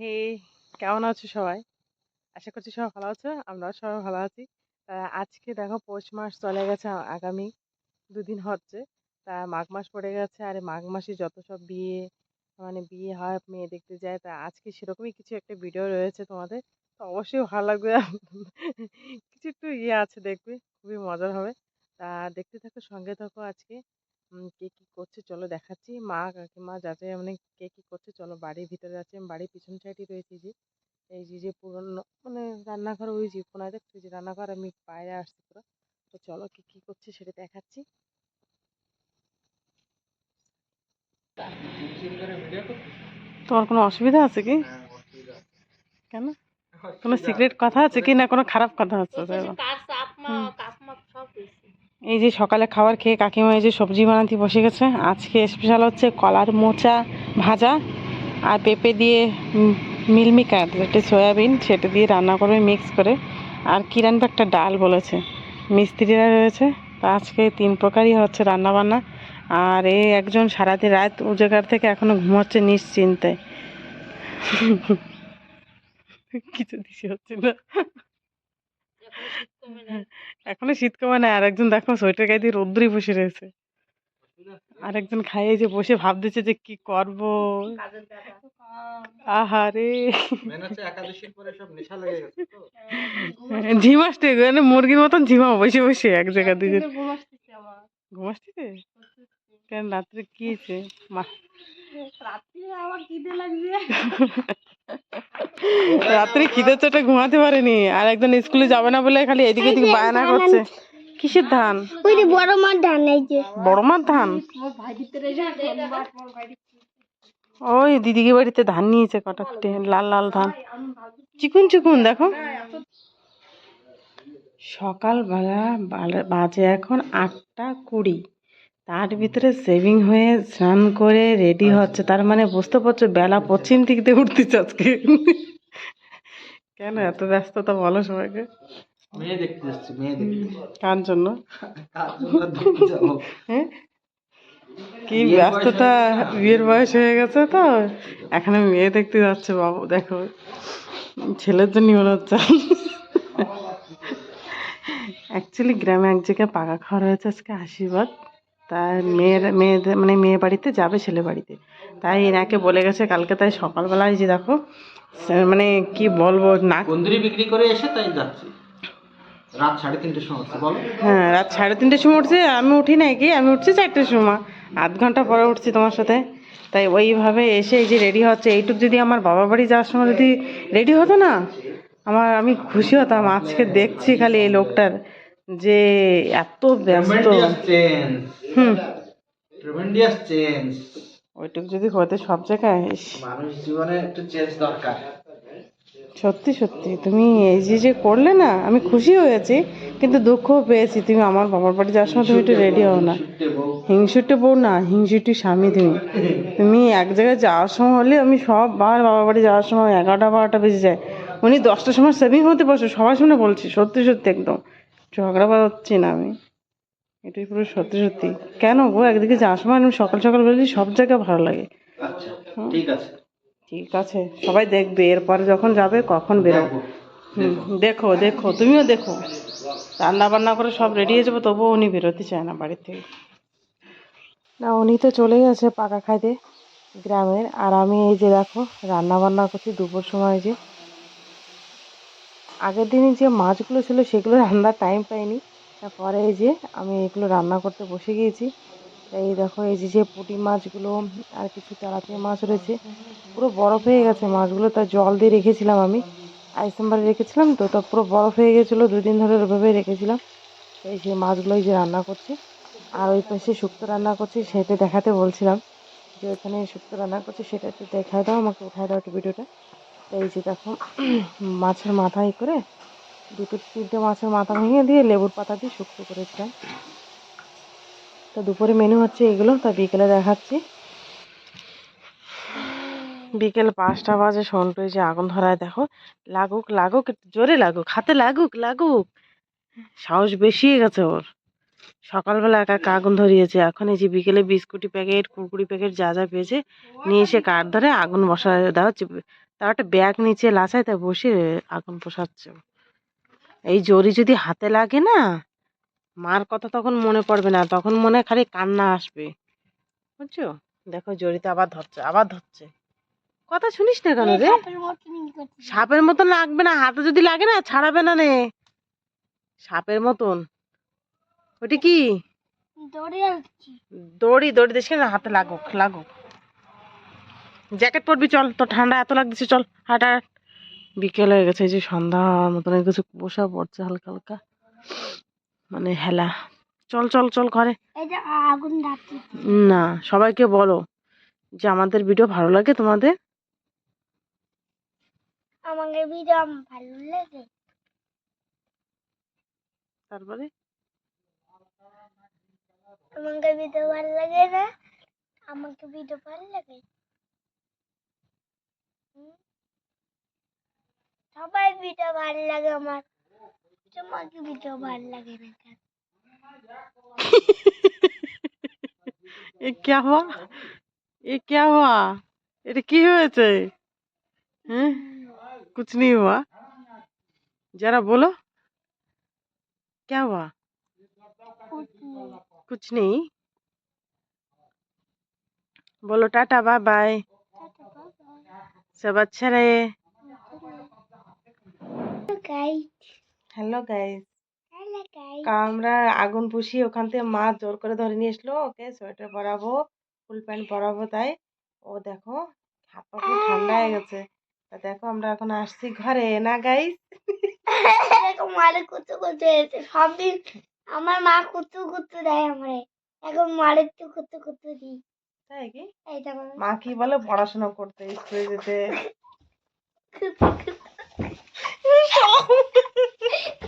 হে কেমন আছো সবাই? আশা করছি সবাই ভালো আছো, আমরাও সবাই ভালো আছি। তা আজকে দেখো পৌষ মাস চলে গেছে আগামী দুদিন হচ্ছে। তা মাঘ মাস পড়ে গেছে আর মাঘ মাসে যত সব বিয়ে মানে বিয়ে হয়, মেয়ে দেখতে যায়, তা আজকে সেরকমই কিছু একটা ভিডিও রয়েছে তোমাদের। তো অবশ্যই ভালো লাগবে। কিছু একটু ইয়ে আছে দেখবে, খুবই মজার হবে। তা দেখতে থাকো, সঙ্গে থাকো আজকে। কে কি করছে চলো দেখাচ্ছি। মা কাকিমা যাতে মানে কে কি করছে চলো বাড়ির ভিতরে আছে আমি বাড়ির পিছন সাইডে রয়েছি যে এই যে যে পুরনো মানে রান্নাঘর ওই যে কোনায় দেখছ যে রান্নাঘর আমি বাইরে আসছি পুরো। তো চলো কি কি করছে সেটা দেখাচ্ছি। তোমার কোনো অসুবিধা আছে কি? কেন? কোনো সিক্রেট কথা আছে কি না কোনো খারাপ কথা হচ্ছে হুম। এই যে সকালে খাবার খেয়ে কাকিমা এই যে সবজি বানাতে বসে গেছে। আজকে স্পেশাল হচ্ছে কলার মোচা ভাজা আর পেঁপে দিয়ে উম, মিলমিকার যেটা সয়াবিন সেটা দিয়ে রান্না করবে মিক্স করে। আর কি একটা ডাল বলেছে মিস্ত্রিরা রয়েছে। তা আজকে তিন প্রকারই হচ্ছে রান্না বান্না আর এই একজন সারাদিন রাত উজাগার থেকে এখনও ঘুমাচ্ছে নিশ্চিন্তে। কিছু দিশে হচ্ছে না। এখনও শীত কমে না আর একজন দেখো সোয়েটার গায়ে দিয়ে রোদ্দুরই বসে রয়েছে। আর একজন খাইয়ে যে বসে ভাবতেছে যে কি করব। আহারে। মেন হচ্ছে একাদশীর পরে সব নেশা লেগে গেছে তো। ঝিমাসতে মানে মুরগির মতন ঝিমাও বসে বসে এক জায়গা দুজন ঘুমাসতেছে কেন রাত্রে কি হয়েছে? মা। রাত্রে খিদে চোটে ঘুমাতে পারেনি আর একজন স্কুলে যাবে না বলে খালি এদিকে এদিকে বায়না করছে। কিসের ধান? ওই যে বড় মাছ ধান এই যে। বড় মার ধান? ওই দিদিকে বাড়িতে ধান নিয়েছে কটাকটে লাল লাল ধান। চিকুন চিকুন দেখো। সকালবেলা বালে- বাজে এখন আটটা কুড়ি। তার ভিতরে সেভিং হয়ে স্নান করে রেডি হচ্ছে। তার মানে বুঝতে পারছ বেলা পশ্চিম দিক দিয়ে উঠতেছে আজকে। কেন এত ব্যস্ততা বলো সবাইকে? মেয়ে দেখতে যাচ্ছি মেয়ে দেখতে কার জন্য? হ্যাঁ? কি ব্যস্ততা? বিয়ের বয়স হয়ে গেছে তো? এখানে মেয়ে দেখতে যাচ্ছে বাবু দেখো। ছেলের জন্য মনে হচ্ছে। অ্যাকচুয়ালি গ্রামে এক জায়গায় পাকা খাওয়া হয়েছে আজকে আশীর্বাদ। তাই মেয়ের মেয়েদের মানে মেয়ে বাড়িতে যাবে ছেলে বাড়িতে। তাই এনাকে বলে গেছে কালকে তাই সকালবেলায় যে দেখো মানে কি বলব না কুন্দরি বিক্রি করে এসে তাই যাচ্ছি। রাত সাড়ে তিনটের সময় হচ্ছে, বলো। হ্যাঁ রাত সাড়ে তিনটের সময় উঠছে আমি উঠি নাই কি আমি উঠছি চারটের সময়। আধ ঘণ্টা পরে উঠছি তোমার সাথে। তাই ওইভাবে এসে এই যে রেডি হচ্ছে এইটুক যদি আমার বাবা বাড়ি যাওয়ার সময় যদি রেডি হতো না আমার আমি খুশি হতাম। আজকে দেখছি খালি এই লোকটার। যে এত ব্যস্ত। হুম। ট্রেমেন্ডিয়াস চেঞ্জ ওইটুক যদি হতে সব জায়গায় মানুষ জীবনে একটু চেঞ্জ দরকার। সত্যি সত্যি। তুমি এই যে যে করলে না আমি খুশি হয়েছি কিন্তু দুঃখও পেয়েছি। তুমি আমার বাবার বাড়ি যাওয়ার সময় তুমি একটু রেডি হও না। হিংসুটে বউ। না হিংসুটি স্বামী তুমি। তুমি এক জায়গায় যাওয়ার সময় হলে আমি সব বার বাবা বাড়ি যাওয়ার সময় এগারোটা বারোটা বেজে যায়। উনি দশটার সময় সেভিং হতে বসে সবাই শুনে বলছি সত্যি সত্যি একদম। ঝগড়া বাজাচ্ছি না আমি। এটাই পুরো সত্যি সত্যি। কেন গো? একদিকে যাওয়ার সময় আমি সকাল সকাল বেরোলে সব জায়গায় ভালো লাগে। আচ্ছা ঠিক আছে। ঠিক আছে সবাই দেখবে। এরপরে যখন যাবে কখন বেরো হুম, দেখো। দেখো তুমিও দেখো। রান্না বান্না করে সব রেডি হয়ে যাব তবুও উনি বেরোতে চায় না বাড়ির থেকে। না উনি তো চলে গেছে পাকা খাইতে গ্রামের। আর আমি এই যে দেখো রান্না বান্না করছি দুপুর সময় যে আগের দিনে যে মাছগুলো ছিল সেগুলো রান্নার টাইম পাইনি। তারপরে এই যে আমি এগুলো রান্না করতে বসে গিয়েছি। এই দেখো, এই যে যে পুঁটি মাছগুলো আর কিছু তেলাপিয়া মাছ রয়েছে, পুরো বরফ হয়ে গেছে মাছগুলো। তা জল দিয়ে রেখেছিলাম আমি। আইসেম্বারে রেখেছিলাম তো, তা পুরো বরফ হয়ে গেছিল, দুদিন ধরে ওইভাবে রেখেছিলাম। তো এই যে মাছগুলো এই যে রান্না করছি। আর ওই পাশে শুক্তো রান্না করছি, সেটা দেখাতে বলছিলাম যে ওখানে শুক্তো রান্না করছি, সেটা একটু দেখায় দাও, আমাকে উঠায় দাও একটু ভিডিওটা। এই যে দেখো, মাছের মাথা ই করে দুটো তিনটে মাছের মাথা ভেঙে দিয়ে লেবুর পাতা দিয়ে শুক্তো করেছিলাম তো দুপুরে মেনু হচ্ছে এগুলো, তা বিকেলে দেখাচ্ছি। বিকেল পাঁচটা বাজে, সন্টু যে আগুন ধরায়, দেখো, লাগুক লাগুক জোরে লাগুক, হাতে লাগুক লাগুক। সাহস বেশিয়ে গেছে ওর। সকালবেলা একা একা আগুন ধরিয়েছে, এখন এই যে বিকেলে বিস্কুটি প্যাকেট, কুরকুরি প্যাকেট যা যা পেয়েছে, নিয়ে এসে কাঠ ধরে আগুন বসা দেওয়া হচ্ছে। তার একটা ব্যাগ নিচে লাচায় তাই বসে আগুন পোষাচ্ছে। এই জরি যদি হাতে লাগে না মার কথা তখন মনে পড়বে না তখন মনে হয় খালি কান্না আসবে। বুঝছ? দেখো জড়িতে আবার ধরছে আবার ধরছে। কথা শুনিস না কেন রে? সাপের মতন লাগবে না হাতে যদি লাগে না ছাড়াবে না নে। সাপের মতন। ওটি কি? দৌড়ে দড়ি দড়ি দেখিস না হাতে লাগুক লাগুক। জ্যাকেট পরবি চল। তো ঠান্ডা এত লাগছে চল। হাট। বিকেল হয়ে গেছে এই যে সন্ধ্যার মতন গেছে কুয়াশা পড়ছে হালকা হালকা। মানে হেলা। চল চল চল ঘরে। না সবাইকে বলো যে আমাদের ভিডিও ভালো লাগে তোমাদের? আমাকে ভিডিও ভালো লাগে। তারপরে? আমাকে ভিডিও ভালো লাগে না? আমাকে ভিডিও ভালো লাগে হুম? সবাই ভিডিও ভালো লাগে আমার তোমাকে ভিডিও ভালো লাগে না কেন এ क्या हुआ ये क्या हुआ এটা কি হয়েছে হ্যাঁ कुछ नहीं हुआ जरा बोलो क्या हुआ कुछ नहीं बोलो टाटा बाय बाय सब अच्छा रहे গাইড হ্যালো গাইড আমরা আগুন পুষি ওখান থেকে মা জোর করে ধরে নিয়ে এসলো। ওকে সোয়েটার পরাবো ফুল প্যান্ট পরাবো তাই। ও দেখো হাত পা পুরো ঠান্ডা হয়ে গেছে। তা দেখো আমরা এখন আসছি ঘরে না মারে আমার মা কুতু কুতু দেয় আমারে। এখন মারে তো কুতু কুতু দিই। তাই কি? মা কি বলে? পড়াশোনা করতে স্কুলে যেতে। 小红书呵呵